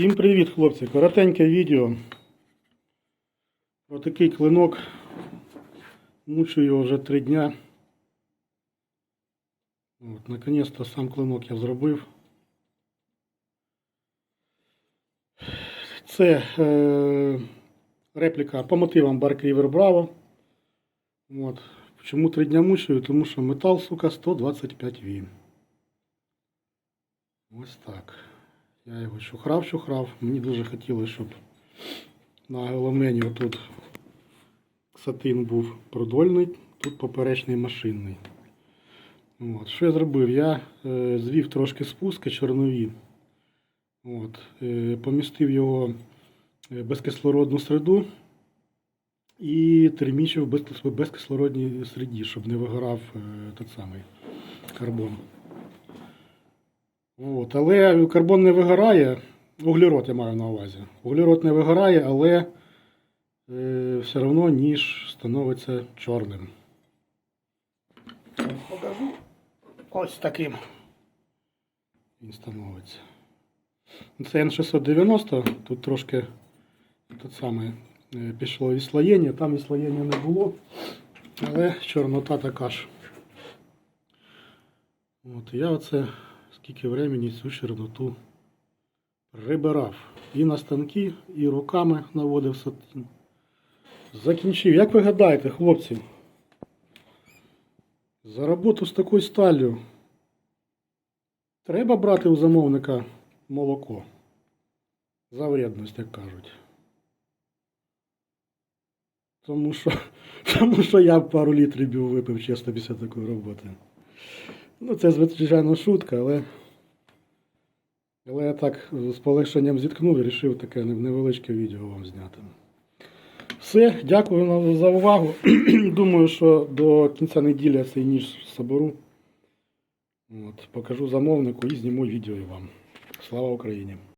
Всім привіт, хлопці! Коротеньке відео. Про такий клинок. Мучу його вже три дня. От, наконец-то сам клинок я зробив. Це е, репліка по мотивам River Bravo. От. Чому три дня мучаю? Тому що метал, сука, 125 він. Ось так. Я його чухрав. Мені дуже хотілося, щоб на головнені отут сатин був продольний, тут поперечний машинний. От. Що я зробив? Я е, звів трошки спуски чорнові. От. Е, помістив його в безкислородну середу і термічив в безкис- безкислородній середі, щоб не вигорав е, той самий карбон. От, але карбон не вигорає, углерод я маю на увазі. Углерод не вигорає, але е, все одно ніж становиться чорним. Покажу ось таким. Він становиться. Це N690, тут трошки тут саме е, пішло відслоєння, там відслоєння не було, але чорнота така ж. От, я оце скільки времени цю чорноту прибирав. І на станки, і руками наводив сатин. Закінчив. Як ви гадаєте, хлопці? За роботу з такою сталлю треба брати у замовника молоко. За вредність, як кажуть. Тому що, тому що я пару літрів випив чесно після такої роботи. Ну, це звичайно шутка, але. Але я так з полегшенням зіткнув і вирішив таке невеличке відео вам зняти. Все, дякую за увагу. Думаю, що до кінця неділі я цей ніж соберу. От, покажу замовнику і зніму відео вам. Слава Україні!